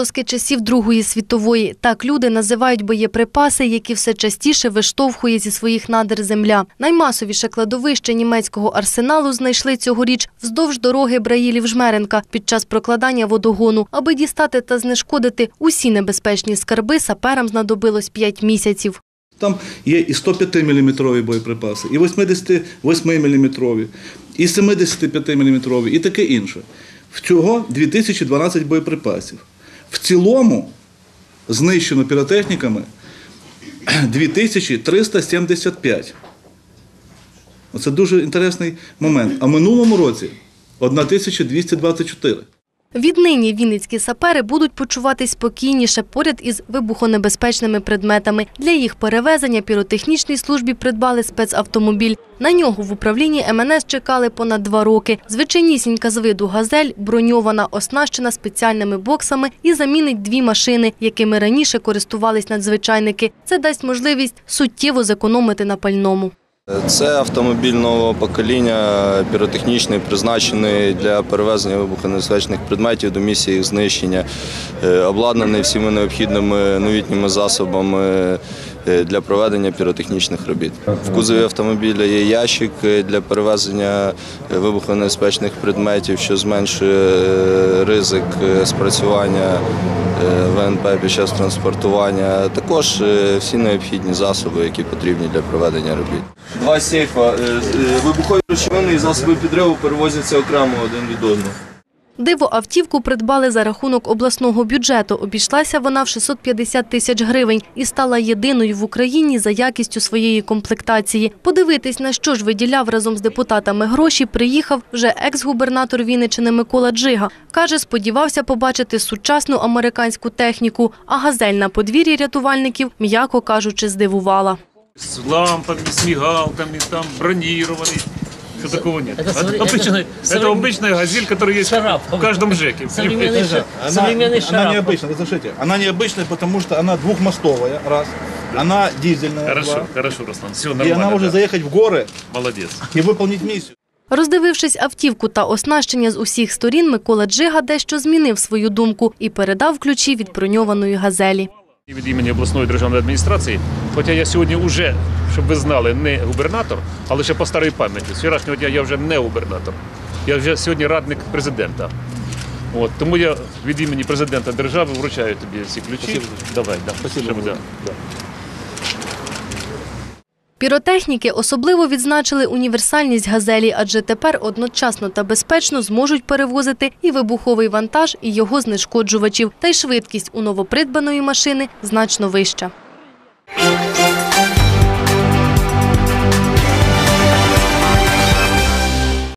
відголоски часів Другої світової. Так люди називають боєприпаси, які все частіше виштовхує зі своїх надр земля. Наймасовіше кладовище німецького арсеналу знайшли цьогоріч вздовж дороги Браїлів-Жмеренка під час прокладання водогону. Аби дістати та знешкодити усі небезпечні скарби, саперам знадобилось 5 місяців. Там є і 105-мм боєприпаси, і 88-мм, і 75-мм, і таке інше. Всього 2012 боєприпасів. В цілому знищено піротехніками 2375. Це дуже інтересний момент. А минулому році 1224. Віднині вінницькі сапери будуть почуватись спокійніше поряд із вибухонебезпечними предметами. Для їх перевезення піротехнічній службі придбали спецавтомобіль. На нього в управлінні МНС чекали понад два роки. Звичайнісінька з виду «Газель» броньована, оснащена спеціальними боксами і замінить дві машини, якими раніше користувались надзвичайники. Це дасть можливість суттєво зекономити на пальному. Це автомобіль нового покоління, піротехнічний, призначений для перевезення вибухонебезпечних предметів до місії їх знищення, е, обладнаний всіма необхідними новітніми засобами е, для проведення піротехнічних робіт. В кузові автомобіля є ящик е, для перевезення вибухонебезпечних предметів, що зменшує ризик спрацювання ВНП під час транспортування, також всі необхідні засоби, які потрібні для проведення робіт. Два сейфа. Е, Вибухові речовини і засоби підриву перевозяться окремо один від одного. Диво автівку придбали за рахунок обласного бюджету. Обійшлася вона в 650 тисяч гривень і стала єдиною в Україні за якістю своєї комплектації. Подивитись, на що ж виділяв разом з депутатами гроші, приїхав вже екс-губернатор Вінниччини Микола Джига. Каже, сподівався побачити сучасну американську техніку, а газель на подвір'ї рятувальників, м'яко кажучи, здивувала. с лампами, с мигалками, там бронированный. Что такого нет. Это смотри, обычная, это это, современ- обычная газель, которая есть Шарап. в каждом ЖЭКе. Современный, ша- Она, современный она шарап. необычная, разрешите. Она необычная, потому что она двухмостовая, раз. Она дизельная, Хорошо, два. хорошо, Руслан. Все И нормально. она может да. заехать в горы Молодец. и выполнить миссию. Роздивившись автівку та оснащення з усіх сторін, Микола Джига дещо змінив свою думку і передав ключі від броньованої газелі. Від імені обласної державної адміністрації, хоча я сьогодні вже, щоб ви знали, не губернатор, а лише по старій пам'яті. З вчорашнього дня я вже не губернатор. Я вже сьогодні радник президента. От, тому я від імені президента держави вручаю тобі ці ключі. Давай, да. Спасибо, Щоб, да, да. Піротехніки особливо відзначили універсальність газелі, адже тепер одночасно та безпечно зможуть перевозити і вибуховий вантаж, і його знешкоджувачів. Та й швидкість у новопридбаної машини значно вища.